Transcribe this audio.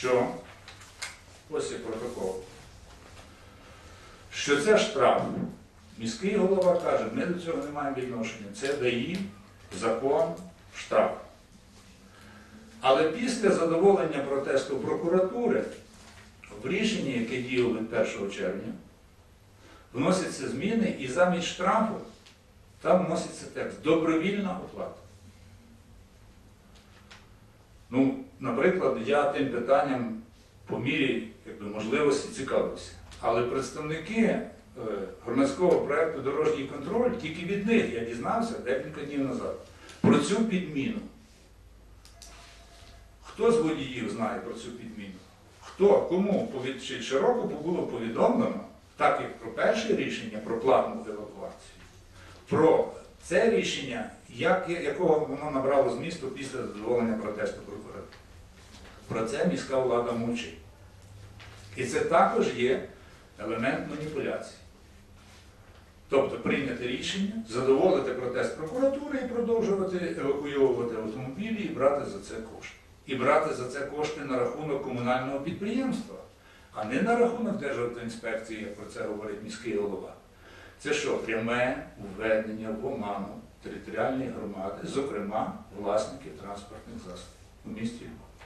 що ось є протокол, що це штраф. Міський голова каже, ми до цього не маємо відношення. Це ДАІ, закон, штраф. Але після задоволення протесту прокуратури в рішенні, яке діяло від 1 червня, вносяться зміни і замість штрафу там вноситься текст добровільна оплата. Ну, наприклад, я тим питанням по мірі якби, можливості цікавився. Але представники е, громадського проєкту Дорожній контроль, тільки від них я дізнався декілька днів назад про цю підміну. Хто з водіїв знає про цю підміну? Хто, кому повід- широко було повідомлено, так як про перше рішення про платну евакуацію, про це рішення, як, якого воно набрало змісту після задоволення протесту. Про це міська влада мовчить. І це також є елемент маніпуляції. Тобто прийняти рішення, задоволити протест прокуратури і продовжувати евакуйовувати автомобілі і брати за це кошти. І брати за це кошти на рахунок комунального підприємства, а не на рахунок Державтоінспекції, як про це говорить міський голова. Це що, пряме введення в оману територіальної громади, зокрема власників транспортних засобів у місті Львові.